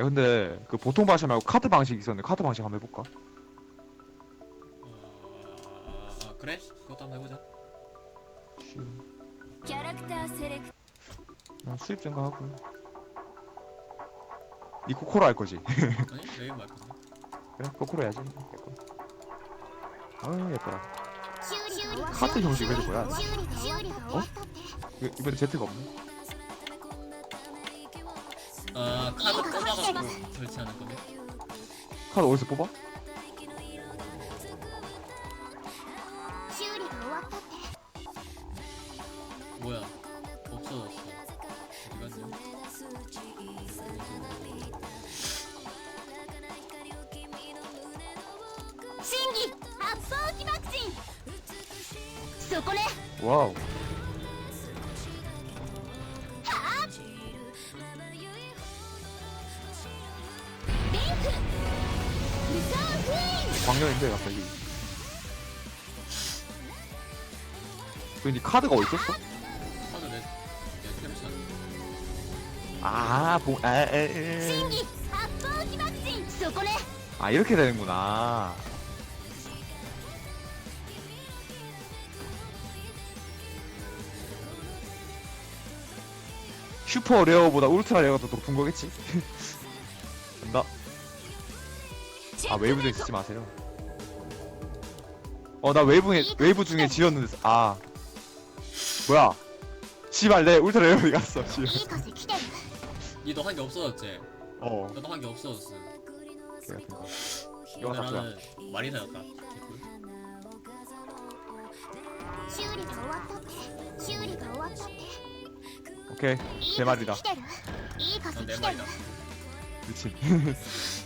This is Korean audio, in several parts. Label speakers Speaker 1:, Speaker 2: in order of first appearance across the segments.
Speaker 1: 야 근데 그 보통 방식 말고 카드 방식 있었는데 카드 방식 한번 해볼까?
Speaker 2: 어... 아, 그래? 그것도 한번 해보자
Speaker 3: キャラクターセレク
Speaker 1: 난 수입 증가하고 니 코코로 할 거지
Speaker 2: 아니? 레인 말 건데
Speaker 1: 그래 코코로 해야지 예뻐 아 예뻐라
Speaker 3: 修理が
Speaker 1: 카드 형식이 왜 뭐야
Speaker 3: 修理が終わったって
Speaker 1: 이- 이번에 Z가 없네
Speaker 2: 아 카드 뽑아갖고 설치하는 거네.
Speaker 1: 카드 어디서 뽑아?
Speaker 2: 뭐야? 없어졌어. 어디 갔냐?
Speaker 3: 신기 압박기 박진.
Speaker 1: 와우.
Speaker 3: ィー
Speaker 1: 광년인데 갑자기 근데 카드가 어디 있었어?
Speaker 2: 카드 내, 내 템샷
Speaker 1: 아, 보, 에, 에,
Speaker 3: 審
Speaker 1: 에.
Speaker 3: 議発砲機マクチンそこね
Speaker 1: 아, 이렇게 되는구나. 슈퍼 레어보다 울트라 레어가 더 높은 거겠지? 간다. 아, 웨이브 중에 쓰지 마세요. 어, 나 웨이브, 중에- 웨이브 중에 지었는데, 아. 뭐야. 씨발, 내 울트라 레어 어디 갔어,
Speaker 3: い
Speaker 1: 씨발.
Speaker 3: い風来てる
Speaker 2: 니도 한 게 없어졌지?
Speaker 1: 어,
Speaker 2: 나도 한 게 없어졌어
Speaker 1: 개 같은 거. 이거
Speaker 2: 근데
Speaker 1: 다
Speaker 2: 나는 마리사였다 개꿀
Speaker 3: 修理が終わったって修理が終わったって
Speaker 1: 오케이,
Speaker 3: いい
Speaker 1: 제
Speaker 3: 風
Speaker 1: 말이다.
Speaker 3: 来てるいい風
Speaker 2: 난
Speaker 3: 来
Speaker 2: 내
Speaker 3: てる
Speaker 2: 말이다
Speaker 1: 미친.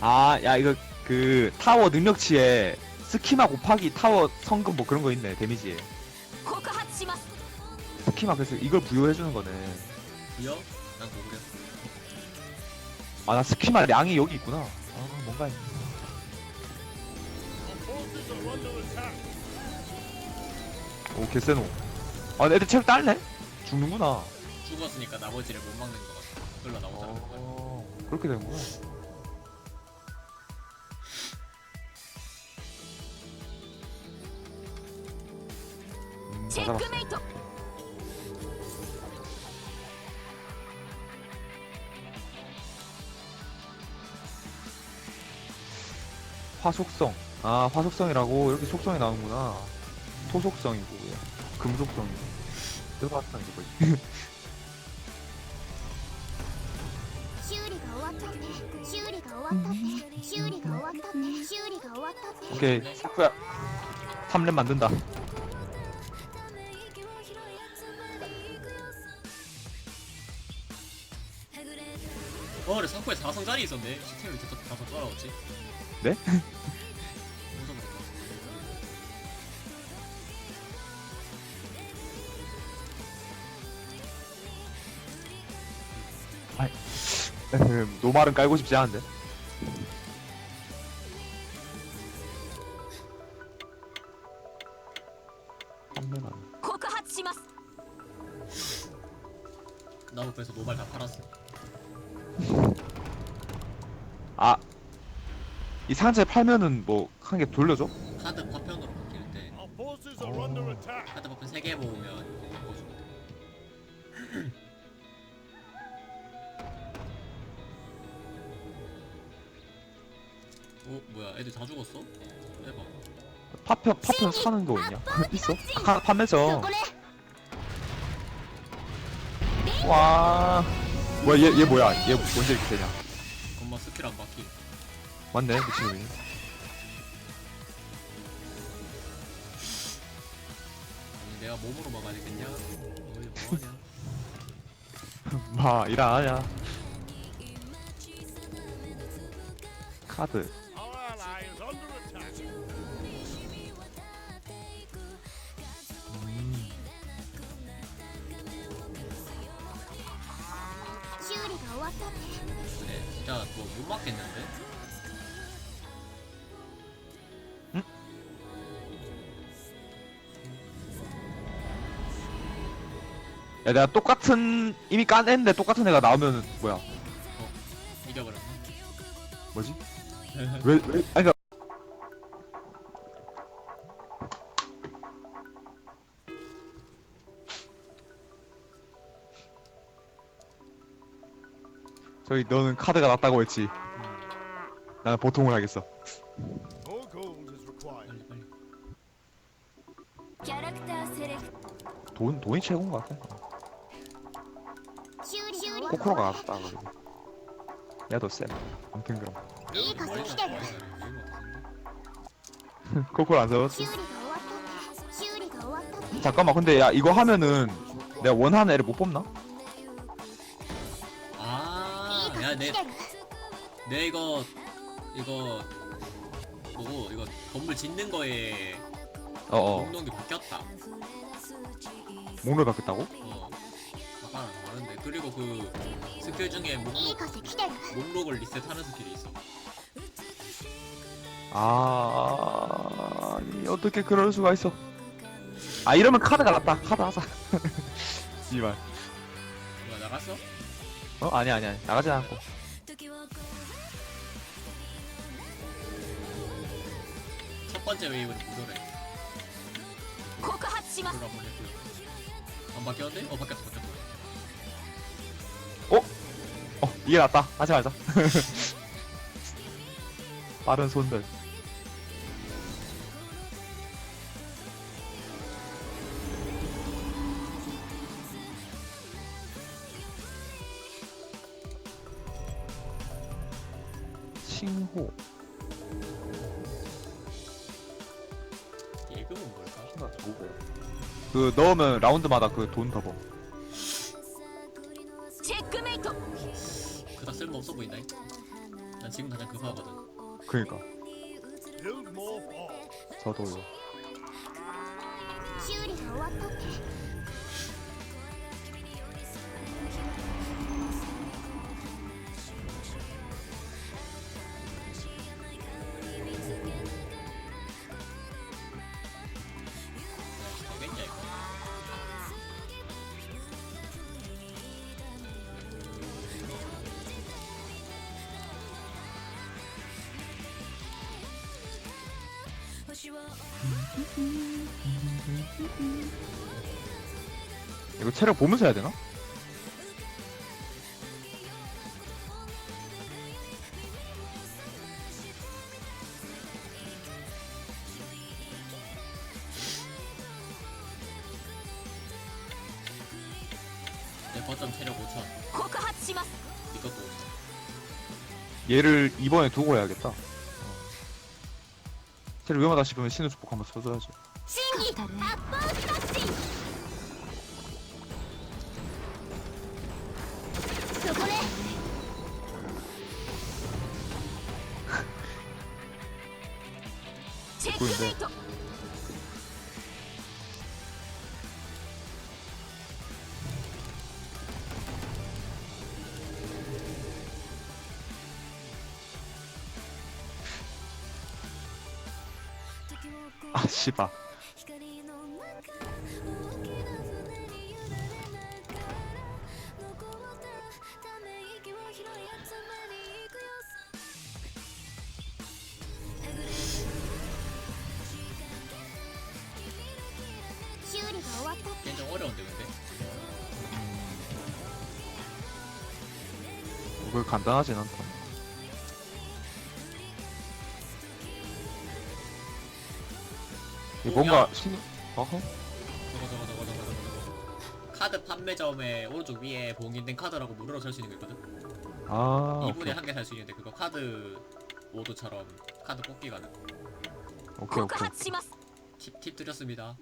Speaker 2: 아,
Speaker 1: 야, 이거 그 타워 능력치에 스키마 곱하기 타워 성금 뭐 그런 거 있네, 데미지에.
Speaker 3: 告発します
Speaker 1: 스키마 그래서 이걸 부여해주는 거네.
Speaker 2: 부여? 난 고구려
Speaker 1: 아, 나 스키마 량이 여기 있구나. 아, 뭔가 있네. 오, 개쎄노. 아, 애들 체력 딸네? 죽는구나.
Speaker 2: 죽었으니까 나머지를 못 막는 거 같아 흘러 나오더라고
Speaker 1: 어, 그렇게 되는구나. 잡았어.
Speaker 3: クメイト
Speaker 1: 화속성. 아, 화속성이라고 이렇게 속성이 나오는구나. 토속성이고, 금속성이고. 화속성이고, 거의.
Speaker 3: 修理が終わったって修理が終わったって修理が終わったって修理が終わったって
Speaker 1: 오케이, 사쿠야. 3렙 만든다.
Speaker 2: 어 그래 상포에 4성 짜리 있었네 시스템이 다, 다 따라왔지
Speaker 1: 네? 에헴, 노말은 깔고 싶지 않은데. 아. 이 상자에 팔면은 뭐, 한 개 돌려줘?
Speaker 2: 카드 파편으로
Speaker 4: 바뀔 때
Speaker 2: 카드 파편 3개 모으면 어? 뭐야 애들 다 죽었어? 해봐
Speaker 1: 파편, 파편 사는 거 있냐? 있어? 아, 판매죠. 와. 뭐야 얘 얘 뭐야? 얘 언제 이렇게 되냐?
Speaker 2: 엄마 스킬 안 바퀴
Speaker 1: 맞네 미친놈이.
Speaker 2: 아니 내가 몸으로 막아야 되겠냐? 어이 뭐하냐
Speaker 1: 마 일하냐? 카드.
Speaker 2: 진짜 뭐못 맞겠는데?
Speaker 1: 야 내가 똑같은 이미 까냈는데 똑같은 애가 나오면 뭐야
Speaker 2: 이겨버렸네.
Speaker 1: 뭐지? 왜 왜? 아니 그니까 저기 너는 카드가 낫다고 했지. 나는 보통을 하겠어. 돈 돈이 최고인 것 같아.
Speaker 3: 쇼리
Speaker 1: 코코로가 낫다 그리고. 야너 쎄. 아무튼 그럼. 코코로 안
Speaker 3: 세웠어.
Speaker 1: 잠깐만 근데 야 이거 하면은 내가 원하는 애를 못 뽑나?
Speaker 2: 내, 내 이거 이거 보고 이거 건물 짓는 거에
Speaker 1: 어. 어어
Speaker 2: 목록이 바뀌었다.
Speaker 1: 목록이 바뀌었다고?
Speaker 2: 어. 아빠랑 다른데 그리고 그 스킬 중에 목록 목록을 리셋하는 스킬이 있어.
Speaker 1: 아 어떻게 그럴 수가 있어 아 이러면 카드 갈았다 카드 하자 씨발
Speaker 2: 뭐야 나갔어?
Speaker 1: 어? 아니 아니 아니 나가진 않고
Speaker 2: 첫 번째 웨이브는 무조래.
Speaker 3: 告発します
Speaker 2: 그걸 한번 했고요. 안 바뀌었는데? 어, 바뀌었어, 바뀌었어.
Speaker 1: 어 이게 낫다 하지 말자 빠른 손들 그 넣으면 라운드마다 그 돈 더버
Speaker 3: チェックメイト
Speaker 2: 그닥 쓸모없어 보인다. 난 지금 당장 그거 하거든.
Speaker 1: 그니까
Speaker 4: Build more forts.
Speaker 1: 저도요
Speaker 3: 修理が終わったって
Speaker 2: 이거
Speaker 1: 체력 보면서 해야 되나?
Speaker 2: 내 거점 체력 5천.
Speaker 3: 告発します
Speaker 2: 이것도 5천.
Speaker 1: 얘를 이번에 두고 해야겠다 테리 위험하다 싶으면 신우 축복 한번
Speaker 3: 쳐줘야죠. 신기
Speaker 1: 악보
Speaker 2: 씨바. 어려운데 근데
Speaker 1: 이거 간단하진 않다. 이게 뭔가 신 어허?
Speaker 2: 저거, 저거, 저거, 저거, 저거, 저거. 카드 판매점에 오른쪽 위에 봉인된 카드라고 무료로 살 수 있는 거 있거든?
Speaker 1: 아
Speaker 2: 2분에
Speaker 1: 오케이
Speaker 2: 한 개 살 수 있는데 그거 카드 모드처럼 카드 뽑기 가능.
Speaker 1: 오케이
Speaker 3: 告
Speaker 1: 오케이
Speaker 3: 発します
Speaker 2: 팁, 팁 드렸습니다.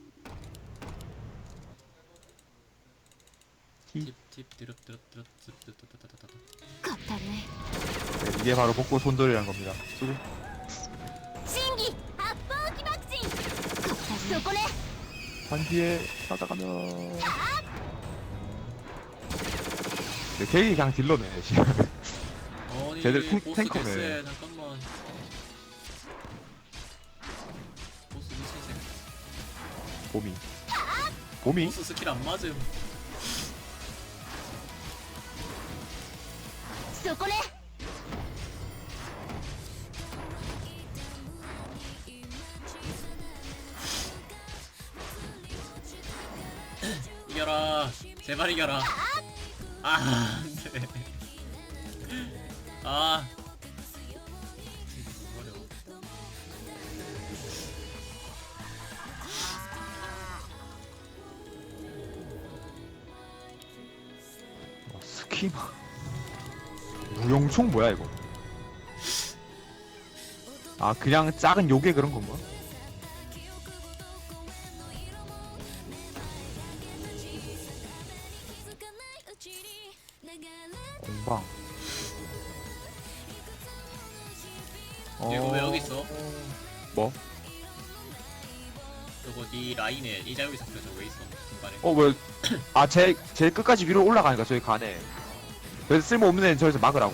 Speaker 1: 팁.
Speaker 2: 팁, 팁 드렸, 드렸, 드렸, 드렸, 드렸, 드렸, 드렸, 드렸.
Speaker 3: 勝ったね
Speaker 1: 네, 이게 바로 복고 손들이란 겁니다 수고 반지에 찾아가면 근데 걔이 그냥 딜러네 씨.
Speaker 2: 아니
Speaker 1: 쟤들 탱-
Speaker 2: 보스
Speaker 1: 탱커네.
Speaker 2: 개쎄 잠깐만 보스 미친 새끼
Speaker 1: 봄이 봄이?
Speaker 2: 보스 스킬 안 맞음
Speaker 3: そこね
Speaker 2: 제발 이겨라. 아 안돼 아. 어려워
Speaker 1: 어, 스키마. 무용총 뭐야 이거? 아 그냥 작은 요괴 그런 건가? 방
Speaker 2: 이거 왜 여기 있어?
Speaker 1: 뭐?
Speaker 2: 저거 네 라인에 이자유리 잡혀 저거 왜 있어 중간에
Speaker 1: 어, 왜, 아, 제, 제일 끝까지 위로 올라가니까 저기 가네. 그래서 쓸모없는 애는 저기서 막으라고.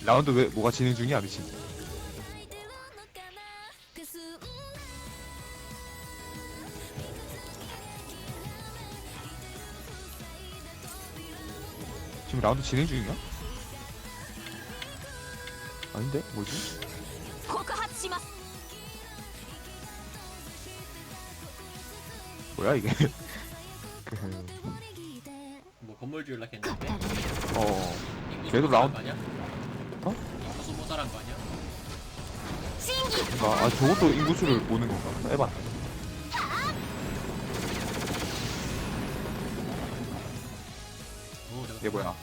Speaker 1: 아니, 라운드 왜, 뭐가 진행 중이야, 미친. 지금 라운드 진행 중인가? 아닌데? 뭐지?
Speaker 3: 告発します
Speaker 1: 뭐야, 이게? 그,
Speaker 2: 뭐 건물 지으려
Speaker 3: 勝った
Speaker 2: 했는데
Speaker 3: ね
Speaker 1: 어,
Speaker 2: 인구수
Speaker 1: 걔도
Speaker 2: 모자란
Speaker 1: 라운-
Speaker 2: 거 아니야? 모자란 거 아니야?
Speaker 1: 아, 아, 저것도 인구수를 보는 건가? 해봤네.
Speaker 2: 오 내가
Speaker 1: 얘 뭐야?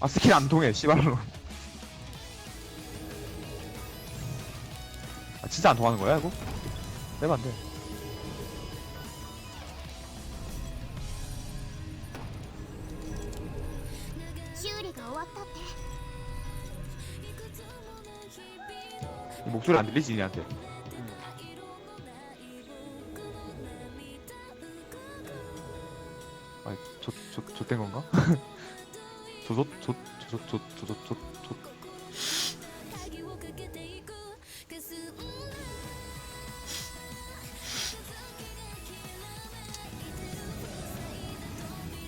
Speaker 1: 아, 스킬 안 통해, 씨발로. 아, 진짜 안 통하는 거야, 이거? 빼면 안 돼.「 목소리 안 들리지, 니한테? 아니, 저, 저, 저땐 건가? 저, 저, 저, 저, 저, 저, 저, 저, 저, 저,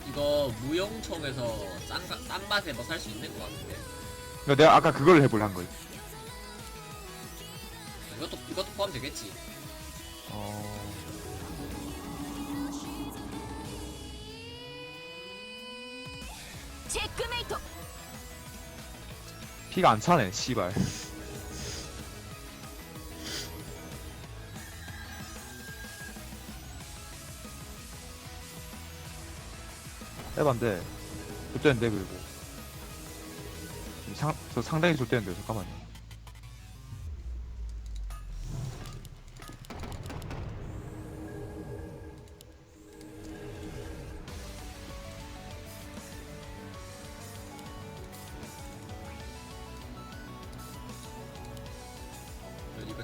Speaker 2: 이거 무용청에서 싼, 가- 싼 맛에 뭐 살 수 있는 거 같은데
Speaker 1: 그러니까 내가 아까 그걸 해보려 한 거지.
Speaker 2: 이것도 포함 되겠지.
Speaker 1: 어...
Speaker 3: 체크메이트.
Speaker 1: 피가 안 차네, 씨발. 해반데 좆대는데 그리고 상, 저 상당히 좆대는데요 잠깐만요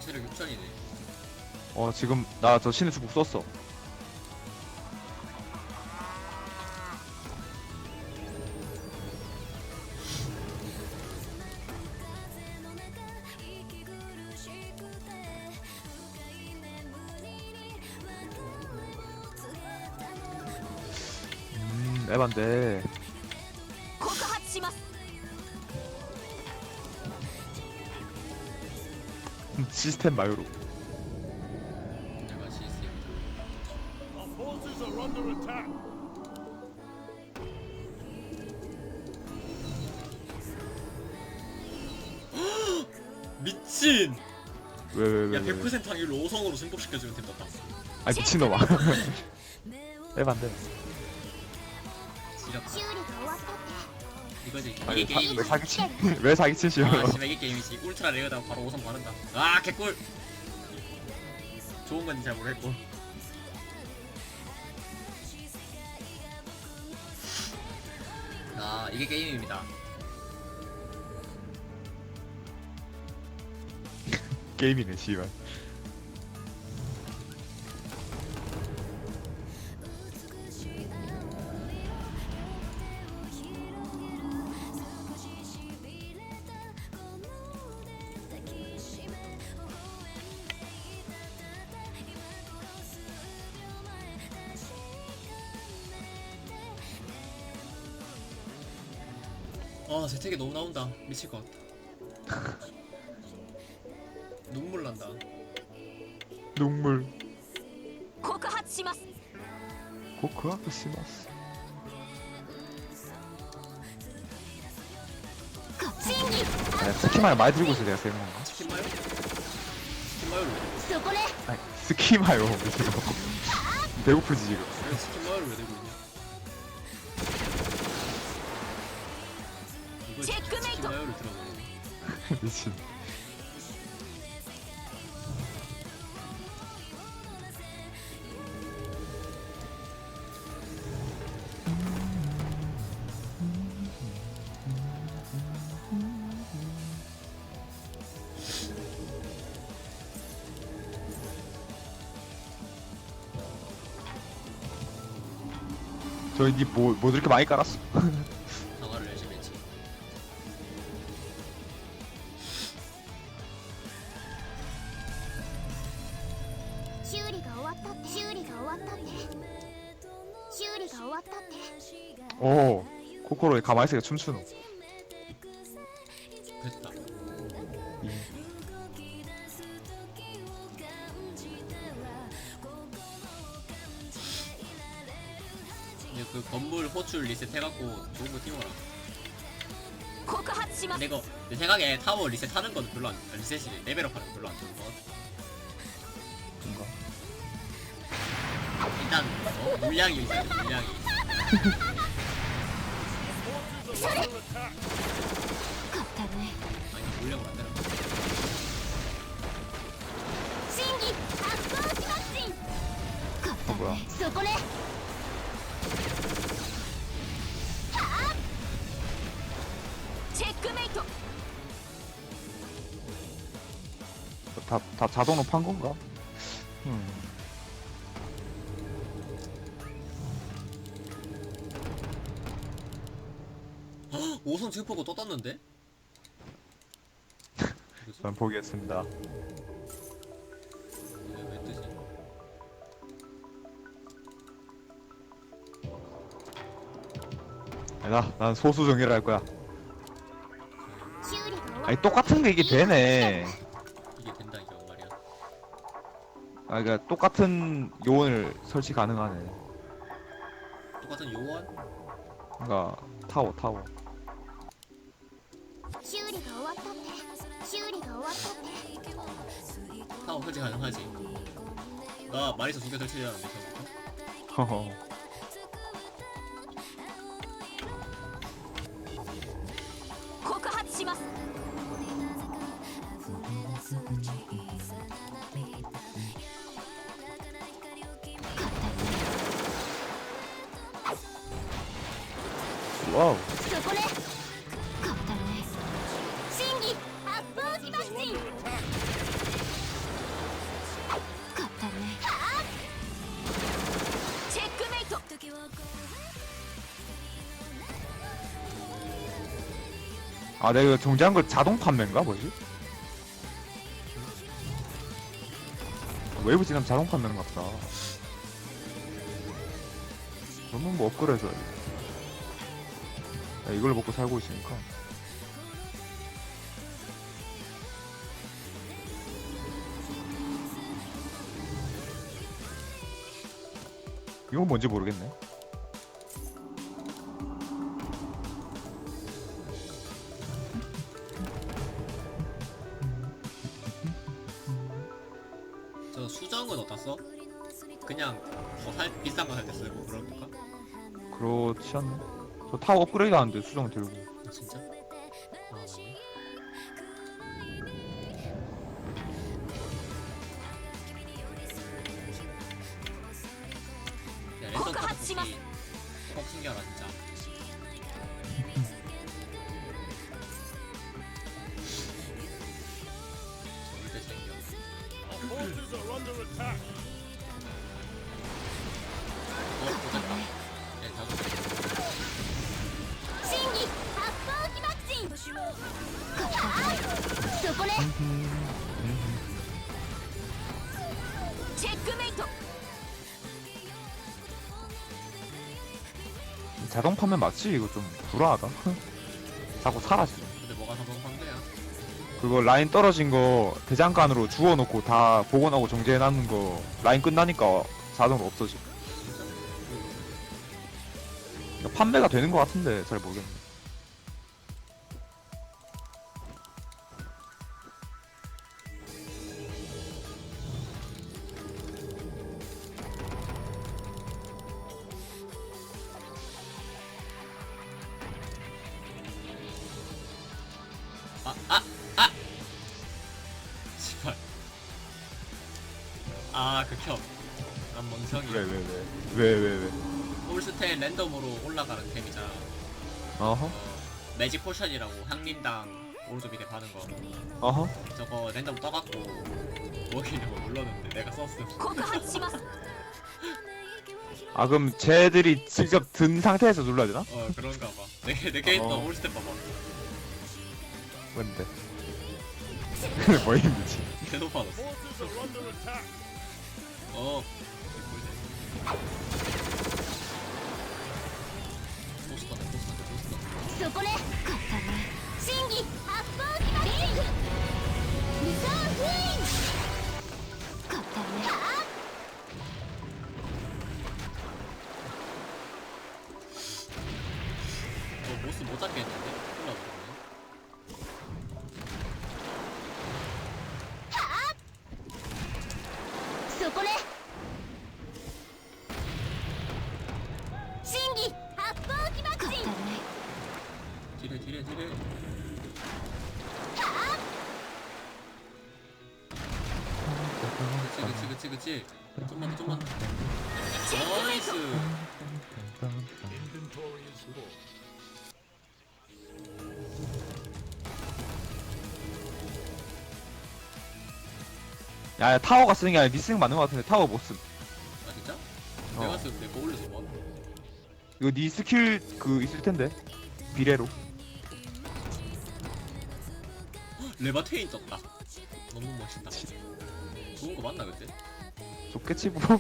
Speaker 2: 체력 6천이네
Speaker 1: 어, 지금, 나 저 신의 수국 썼어. 음, 에반데. 시스템 마요로.
Speaker 2: 내가 시스템
Speaker 4: Our forces are under attack.
Speaker 2: 미친
Speaker 1: 왜 왜 왜?
Speaker 2: 야
Speaker 1: 왜,
Speaker 2: 100% 확률로 5성으로 승복시켜주면 된다
Speaker 1: 아니 미친놈아. 빼반데.
Speaker 2: 지렸다
Speaker 3: 修理が終わったって
Speaker 2: 이거지. 이게
Speaker 1: 아니 사, 왜
Speaker 2: 게임이지.
Speaker 1: 사기 치? 왜 사기 치시오?
Speaker 2: 아 씨발 이게 게임이지. 울트라 레어다가 바로 5성 바른다. 아 개꿀! 좋은 건지 잘 모르겠고. 아 이게 게임입니다.
Speaker 1: 게임이네 씨발.
Speaker 2: 아 재택이 너무 나온다. 미칠 것 같다 눈물 난다.
Speaker 1: 눈물. 고쿠하시마스. 아, 스키마요. 많이 들고 있어요 내가 세는 건가?
Speaker 2: 스킨마요? 스킨마요?
Speaker 1: 아니 스키마요. 무슨 배고프지 지금. 미친. 저희 니뭐 뭐 이렇게 많이 깔았어? 가만히 있으니까 춤추노.
Speaker 2: 됐다 이제 그 건물 호출 리셋 해갖고 좋은 거 띄워라
Speaker 3: 告発します
Speaker 2: 근데 이거 내 생각에 타워 리셋 하는 건 별로 안 아, 리셋이 레벨업 하는 건 별로 안 좋은 것 같아
Speaker 1: 뭔가.
Speaker 2: 일단 어? 물량이 있어야 돼 물량이
Speaker 3: 겁다네.
Speaker 2: 아니 물량 만들어.
Speaker 3: 신기 압도시 마진.
Speaker 1: 어, 뭐야?
Speaker 3: 겁다네. 소고네. 하! 체크메이트.
Speaker 1: 다 자동으로 판 건가?
Speaker 2: 책 보고 또 떴는데?
Speaker 1: 전 포기했습니다.
Speaker 2: 이게 왜 뜨지?
Speaker 1: 나, 난 소수 정의를 할 거야. 아니, 똑같은 게 이게 되네.
Speaker 2: 이게 된다 이거 말이야?
Speaker 1: 아, 그러니까 똑같은 요원을 설치 가능하네.
Speaker 2: 똑같은 요원?
Speaker 1: 그러니까 타워, 타워.
Speaker 2: 타워 설치 가능하지 나 마리서 두개 설치해야 하는데 처음부터
Speaker 1: 허허. 아 내가 정지한 걸 자동 판매인가 뭐지? 외부 지나면 자동 판매인가 보다. 그러면 뭐 업그레이드 돼. 이걸 먹고 살고 있으니까. 이건 뭔지 모르겠네.
Speaker 2: 거살때 쓰고 그럴까?
Speaker 1: 그렇지 않나? 저 타워 업그레이드 하는데 수정 들고
Speaker 2: 아, 진짜?
Speaker 1: 맞지? 이거 좀 불안하다 자꾸 사라져
Speaker 2: 근데 뭐가 판매야?
Speaker 1: 그거 라인 떨어진 거 대장간으로 주워놓고 다 복원하고 정지해놨는 거 라인 끝나니까 자동으로
Speaker 2: 진짜?
Speaker 1: 그러니까 판매가 되는 거 같은데 잘 모르겠네
Speaker 2: 포션이라고 향림당 오른쪽 밑에 파는 거.
Speaker 1: 어허
Speaker 2: 저거 랜덤 떠갖고 먹이려고 눌렀는데 내가 썼음.
Speaker 3: 告発します
Speaker 1: 아 그럼 쟤들이 직접 든 상태에서 눌러야 되나?
Speaker 2: 어, 그런가 봐. 내, 내 캐릭터
Speaker 1: 어.
Speaker 2: 홀스테인 봐봐.
Speaker 1: 뭔데 뭐 힘들지
Speaker 2: 계속 받았어.
Speaker 4: Forces are under attack.
Speaker 2: 어. 보스 건네, 보스 건네, 보스 건네.
Speaker 3: そこね審
Speaker 2: 저 보스 못 잡겠는데? 올라오네.
Speaker 3: そこね審議発砲機マッチン
Speaker 2: 딜해, 딜해, 딜해. 그치, 그치. 좀만 더, 좀만 더. 나이스.
Speaker 1: 야, 야 타워가 쓰는 게 아니라 거 맞는 거 같은데 타워 못 쓰
Speaker 2: 아, 진짜?
Speaker 1: 어.
Speaker 2: 내가 내거 올려서 뭐?
Speaker 1: 이거 니 스킬 그 있을 텐데 비례로
Speaker 2: 레바테인 떴다. 너무 멋있다. 좋은 거 맞나, 그때?
Speaker 1: 좋겠지 뭐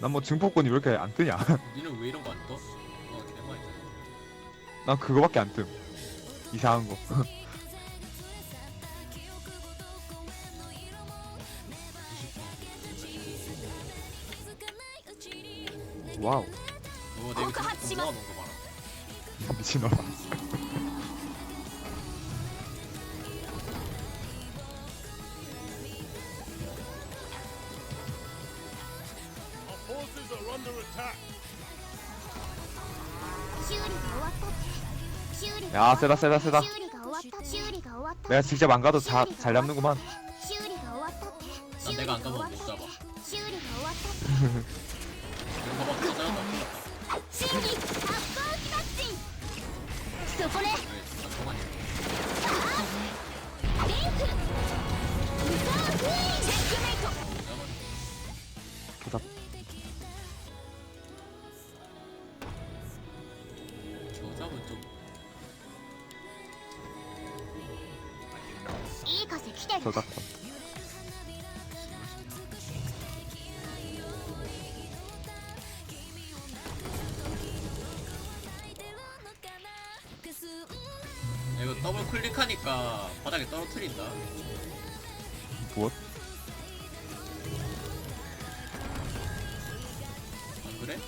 Speaker 1: 난 뭐 증폭권이 왜 이렇게 안 뜨냐
Speaker 2: 니는 왜 이런 거 안 떠? 어, 개맛있다.
Speaker 1: 난 그거밖에 안뜸 이상한 거 와우.
Speaker 2: 너 내가 지금 공부가 놓은
Speaker 1: 미친놈아. 야 세다 세다 세다. 내가 직접 안 가도 다 잘 잡는구만.
Speaker 2: 난 내가 안 가면 못 잡아. 보니까 바닥에 떨어뜨린다.
Speaker 1: 무엇? 안 그래?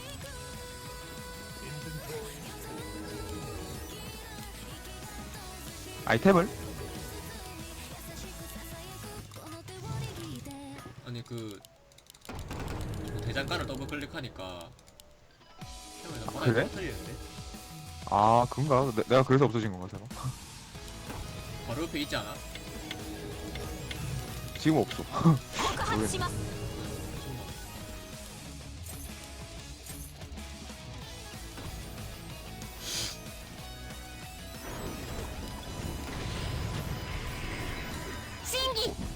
Speaker 1: 아이템을?
Speaker 2: 아니 그, 그 대장간을 더블 클릭하니까
Speaker 1: 아 그래? 아 그런가? 내, 내가 그래서 없어진 건가 새로?
Speaker 2: 어, 바로 옆에 있지 않아?
Speaker 1: 지금 없어.
Speaker 3: 모르겠네.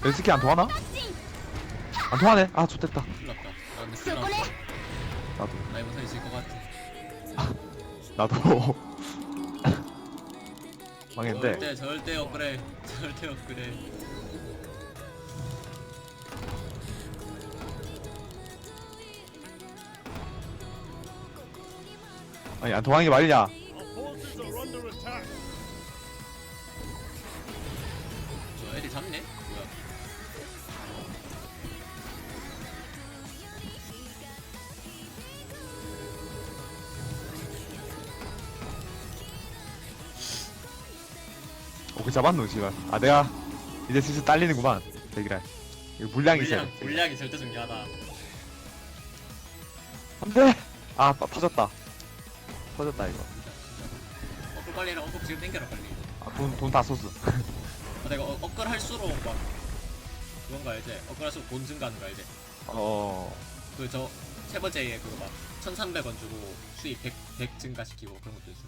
Speaker 1: 연습기 안 통하나? 안 통하네. 아, 좋됐다.
Speaker 2: 아, 나 근데
Speaker 1: 나
Speaker 2: 라이브 사이 질것 같아.
Speaker 1: 아, 나도. 망했는데.
Speaker 2: 절대 절대 업그레 절대 업그레
Speaker 1: 아니 안게 말이냐 잡았노 지금 아 내가 이제 슬슬 딸리는구만. 대기라. 이거 물량이 있어야
Speaker 2: 물량 물량이 절대 중요하다.
Speaker 1: 안돼! 아 빠- 터졌다. 터졌다 이거.
Speaker 2: 업글 빨리 해라 업글 지금 땡겨라 빨리.
Speaker 1: 아, 돈돈다 썼어.
Speaker 2: 아, 내가 어- 업글 할수록 막 그건가 알지? 업글 할수록 돈 증가하는 거 알지?
Speaker 1: 어
Speaker 2: 그 저 세 번째에 그거 막 1300원 주고 수입 100, 100 증가시키고 그런 것도 있어